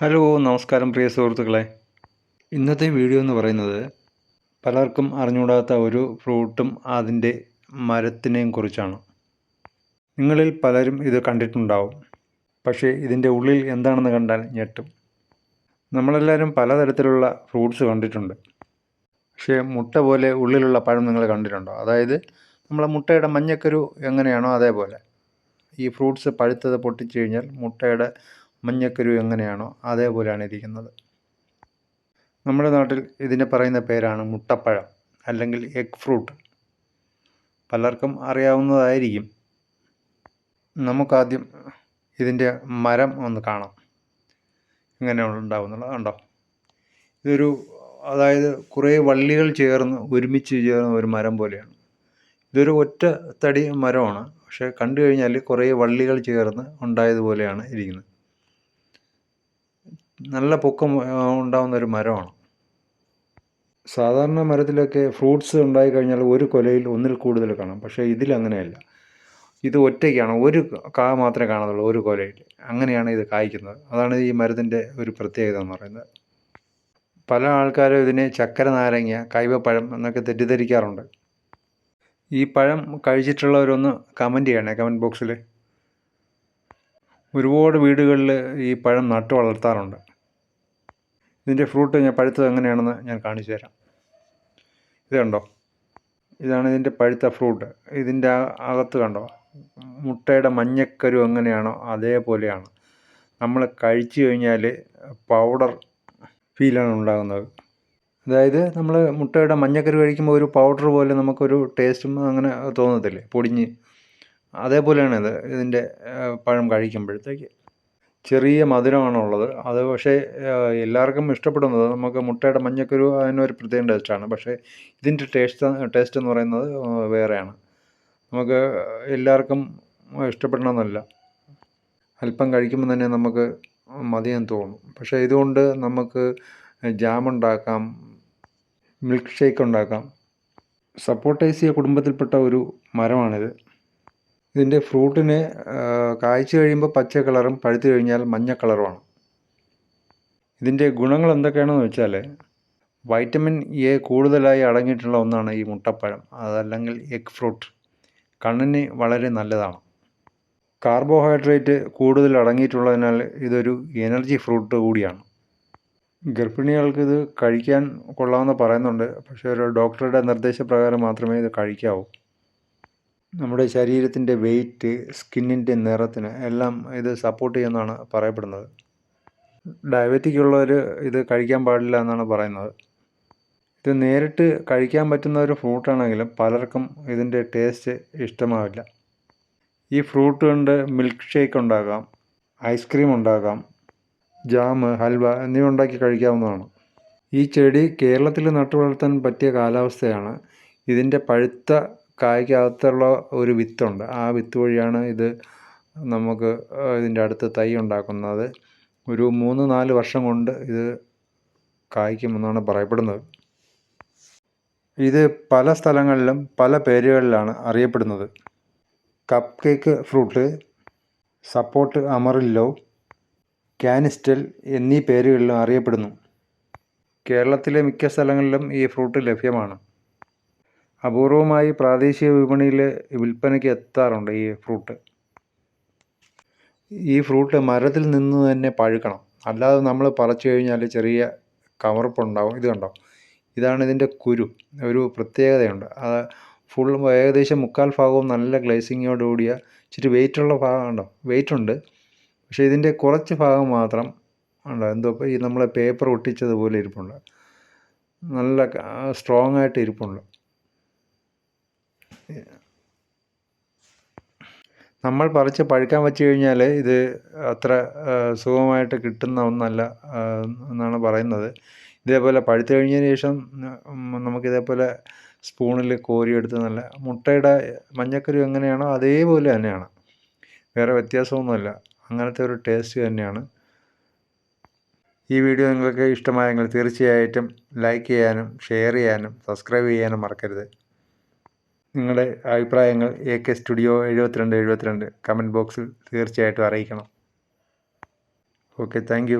Hello നമസ്കാരം പ്രിയ സുഹൃത്തുക്കളെ. ഇന്നത്തെ വീഡിയോ എന്ന് പറയുന്നത് പലർക്കും അറിഞ്ഞുകൂടാത്ത ഒരു ഫ്രൂട്ടും അതിന്റെ മരത്തിനെയും കുറിച്ചാണ്. നിങ്ങളിൽ പലരും ഇത് കണ്ടിട്ടുണ്ടാവും. പക്ഷേ ഇതിന്റെ ഉള്ളിൽ എന്താണെന്ന് കണ്ടാൽ ഞെട്ടും. നമ്മളെല്ലാവരും പലതരത്തിലുള്ള ഫ്രൂട്ട്സ് കണ്ടിട്ടുണ്ട്. പക്ഷേ മുട്ട പോലെ ഉള്ളിലുള്ള പഴം നിങ്ങൾ കണ്ടിട്ടുണ്ടോ? അതായത് നമ്മളെ മുട്ടയുടെ മഞ്ഞക്കരു എങ്ങനെയാണോ അതേപോലെ. ഈ ഫ്രൂട്ട്സ് പഴുത്തത് പൊട്ടിച്ചു കഴിഞ്ഞാൽ മുട്ടയുടെ മഞ്ഞക്കരു എങ്ങനെയാണോ അതേപോലെയാണ് ഇരിക്കുന്നത്. നമ്മുടെ നാട്ടിൽ ഇതിനെ പറയുന്ന പേരാണ് മുട്ടപ്പഴം അല്ലെങ്കിൽ എഗ് ഫ്രൂട്ട്. പലർക്കും അറിയാവുന്നതായിരിക്കും. നമുക്കാദ്യം ഇതിന്റെ മരം ഒന്ന് കാണാം. ഇങ്ങനെ ഉണ്ടാവുന്നുള്ളത് കണ്ടോ? ഇതൊരു അതായത് കുറേ വള്ളികൾ ചേർന്ന് ഒരുമിച്ച് ചേർന്ന ഒരു മരം പോലെയാണ്. ഇതൊരു ഒറ്റ തടി മരമാണ്. പക്ഷേ കണ്ടു കഴിഞ്ഞാൽ കുറേ വള്ളികൾ ചേർന്ന് ഉണ്ടായതുപോലെയാണ് ഇരിക്കുന്നത്. നല്ല പൊക്കം ഉണ്ടാകുന്ന ഒരു മരമാണ്. സാധാരണ മരത്തിലൊക്കെ ഫ്രൂട്ട്സ് ഉണ്ടായി കഴിഞ്ഞാൽ ഒരു കൊലയിൽ ഒന്നിൽ കൂടുതൽ കാണാം. പക്ഷേ ഇതിലങ്ങനെയല്ല ഇത് ഒറ്റയ്ക്കാണ്. ഒരു കാ മാത്രമേ കാണുന്നുള്ളൂ ഒരു കൊലയിൽ. അങ്ങനെയാണ് ഇത് കായ്ക്കുന്നത്. അതാണ് ഈ മരത്തിന്റെ ഒരു പ്രത്യേകത എന്ന് പറയുന്നത്. പല ആൾക്കാരും ഇതിനെ ചക്കര നാരങ്ങ കൈവപ്പഴം എന്നൊക്കെ തെറ്റിദ്ധരിക്കാറുണ്ട്. ഈ പഴം കഴിച്ചിട്ടുള്ളവരൊന്ന് കമന്റ് ചെയ്യണേ കമന്റ് ബോക്സിൽ. ഒരുപാട് വീടുകളിൽ ഈ പഴം നട്ടു വളർത്താറുണ്ട്. ഇതിന്റെ ഫ്രൂട്ട് ഞാൻ പഴുത്തത് എങ്ങനെയാണെന്ന് ഞാൻ കാണിച്ചു തരാം. ഇത് കണ്ടോ? ഇതാണ് ഇതിന്റെ പഴുത്ത ഫ്രൂട്ട്. ഇതിന്റെ അകത്ത് കണ്ടോ? മുട്ടയുടെ മഞ്ഞക്കരു എങ്ങനെയാണോ അതേപോലെയാണ്. നമ്മൾ കഴിച്ചു കഴിഞ്ഞാൽ പൗഡർ ഫീലാണ് ഉണ്ടാകുന്നത്. അതായത് നമ്മൾ മുട്ടയുടെ മഞ്ഞക്കരു കഴിക്കുമ്പോൾ ഒരു പൗഡർ പോലെ നമുക്കൊരു ടേസ്റ്റും അങ്ങനെ തോന്നത്തില്ലേ? പൊടിഞ്ഞ്. അതേപോലെയാണ് ഇത് ഇതിന്റെ പഴം കഴിക്കുമ്പോഴത്തേക്ക്. ചെറിയ മധുരമാണുള്ളത്. അത് പക്ഷേ എല്ലാവർക്കും ഇഷ്ടപ്പെടുന്നത് നമുക്ക് മുട്ടയുടെ മഞ്ഞക്കുരു അതിനൊരു പ്രത്യേക ടേസ്റ്റാണ് പക്ഷേ ഇതിന്റെ ടേസ്റ്റ് ടേസ്റ്റ് എന്ന് പറയുന്നത് വേറെയാണ്. നമുക്ക് എല്ലാവർക്കും ഇഷ്ടപ്പെടണമെന്നല്ല. അല്പം കഴിക്കുമ്പോൾ തന്നെ നമുക്ക് മതിയെന്ന് തോന്നും. പക്ഷേ ഇതുകൊണ്ട് നമുക്ക് ജാം ഉണ്ടാക്കാം മിൽക്ക് ഷേക്ക് ഉണ്ടാക്കാം. സപ്പോർട്ടേസിയ കുടുംബത്തിൽപ്പെട്ട ഒരു മരമാണിത്. ഇതിന്റെ ഫ്രൂട്ടിന് കായ്ച്ചു കഴിയുമ്പോൾ പച്ച കളറും പഴുത്തു കഴിഞ്ഞാൽ മഞ്ഞ കളറുമാണ്. ഇതിന്റെ ഗുണങ്ങൾ എന്തൊക്കെയാണെന്ന് വെച്ചാൽ വൈറ്റമിൻ എ കൂടുതലായി അടങ്ങിയിട്ടുള്ള ഒന്നാണ് ഈ മുട്ടപ്പഴം അതല്ലെങ്കിൽ എഗ് ഫ്രൂട്ട്. കണ്ണിന് വളരെ നല്ലതാണ്. കാർബോഹൈഡ്രേറ്റ് കൂടുതൽ അടങ്ങിയിട്ടുള്ളതിനാൽ ഇതൊരു എനർജി ഫ്രൂട്ട് കൂടിയാണ്. ഗർഭിണികൾക്ക് ഇത് കഴിക്കാൻ കൊള്ളാമെന്ന് പറയുന്നുണ്ട് പക്ഷേ ഒരു ഡോക്ടറുടെ നിർദ്ദേശപ്രകാരം മാത്രമേ ഇത് കഴിക്കാവൂ. നമ്മുടെ ശരീരത്തിന്റെ വെയിറ്റ് സ്കിന്നിന്റെ നിറത്തിന് എല്ലാം ഇത് സപ്പോർട്ട് ചെയ്യുമെന്നാണ് പറയപ്പെടുന്നത്. ഡയബറ്റിക് ഉള്ളവർ ഇത് കഴിക്കാൻ പാടില്ല എന്നാണ് പറയുന്നത്. ഇത് നേരിട്ട് കഴിക്കാൻ പറ്റുന്ന ഒരു ഫ്രൂട്ടാണെങ്കിലും പലർക്കും ഇതിന്റെ ടേസ്റ്റ് ഇഷ്ടമാവില്ല. ഈ ഫ്രൂട്ട് കൊണ്ട് മിൽക്ക് ഷേക്ക് ഉണ്ടാക്കാം ഐസ്ക്രീം ഉണ്ടാക്കാം ജാം ഹൽവ എന്നിവ ഉണ്ടാക്കി കഴിക്കാവുന്നതാണ്. ഈ ചെടി കേരളത്തിൽ നട്ടു വളർത്താൻ പറ്റിയ കാലാവസ്ഥയാണ് ഇതിന്റെ പഴുത്ത കായ്ക്കകത്തുള്ള ഒരു വിത്തുണ്ട്. ആ വിത്ത് വഴിയാണ് ഇത് നമുക്ക് ഇതിന്റെ അടുത്ത് തൈ ഉണ്ടാക്കുന്നത്. ഒരു മൂന്ന് നാല് വർഷം കൊണ്ട് ഇത് കായ്ക്കുമെന്നാണ് പറയപ്പെടുന്നത്. ഇത് പല സ്ഥലങ്ങളിലും പല പേരുകളിലാണ് അറിയപ്പെടുന്നത്. Cupcake fruit sapote amarillo canistel എന്നീ പേരുകളിലും അറിയപ്പെടുന്നു. കേരളത്തിലെ മിക്ക സ്ഥലങ്ങളിലും ഈ ഫ്രൂട്ട് ലഭ്യമാണ്. അപൂർവമായി പ്രാദേശിക വിപണിയിൽ വിൽപ്പനയ്ക്ക് എത്താറുണ്ട് ഈ ഫ്രൂട്ട്. ഈ ഫ്രൂട്ട് മരത്തിൽ നിന്ന് തന്നെ പഴുക്കണം. അല്ലാതെ നമ്മൾ പറിച്ചു കഴിഞ്ഞാൽ ചെറിയ കമർപ്പുണ്ടാവും ഇത് കണ്ടോ? ഇതാണ് ഇതിന്റെ കുരു. ഒരു പ്രത്യേകതയുണ്ട്. അത് ഫുൾ ഏകദേശം മുക്കാൽ ഭാഗവും നല്ല ഗ്ലേസിങ്ങോട് കൂടിയ ഇച്ചിരി വെയിറ്റുള്ള ഭാഗം ഉണ്ടോ? വെയിറ്റ് ഉണ്ട്. പക്ഷേ ഇതിന്റെ കുറച്ച് ഭാഗം മാത്രം ഉണ്ടോ? എന്തോ ഈ നമ്മളെ പേപ്പർ ഒട്ടിച്ചതുപോലെ ഇരിപ്പുണ്ട്. നല്ല സ്ട്രോങ് ആയിട്ട് ഇരിപ്പുണ്ട്. നമ്മൾ പറിച്ച് പഴുക്കാൻ വെച്ച് കഴിഞ്ഞാൽ ഇത് അത്ര സുഖമായിട്ട് കിട്ടുന്ന ഒന്നല്ല എന്നാണ് പറയുന്നത്. ഇതേപോലെ പഴുത്തു കഴിഞ്ഞതിന് ശേഷം നമുക്കിതേപോലെ സ്പൂണിൽ കോരിയെടുത്ത് നല്ല മുട്ടയുടെ മഞ്ഞക്കരു എങ്ങനെയാണോ അതേപോലെ തന്നെയാണ്. വേറെ വ്യത്യാസമൊന്നുമല്ല. അങ്ങനത്തെ ഒരു ടേസ്റ്റ് തന്നെയാണ്. ഈ വീഡിയോ നിങ്ങൾക്ക് ഇഷ്ടമായെങ്കിൽ തീർച്ചയായിട്ടും ലൈക്ക് ചെയ്യാനും ഷെയർ ചെയ്യാനും സബ്സ്ക്രൈബ് ചെയ്യാനും മറക്കരുത്. നിങ്ങളുടെ അഭിപ്രായങ്ങൾ എ കെ സ്റ്റുഡിയോ എഴുപത്തിരണ്ട് എഴുപത്തിരണ്ട് കമന്റ് ബോക്സിൽ തീർച്ചയായിട്ടും അറിയിക്കണം. Okay thank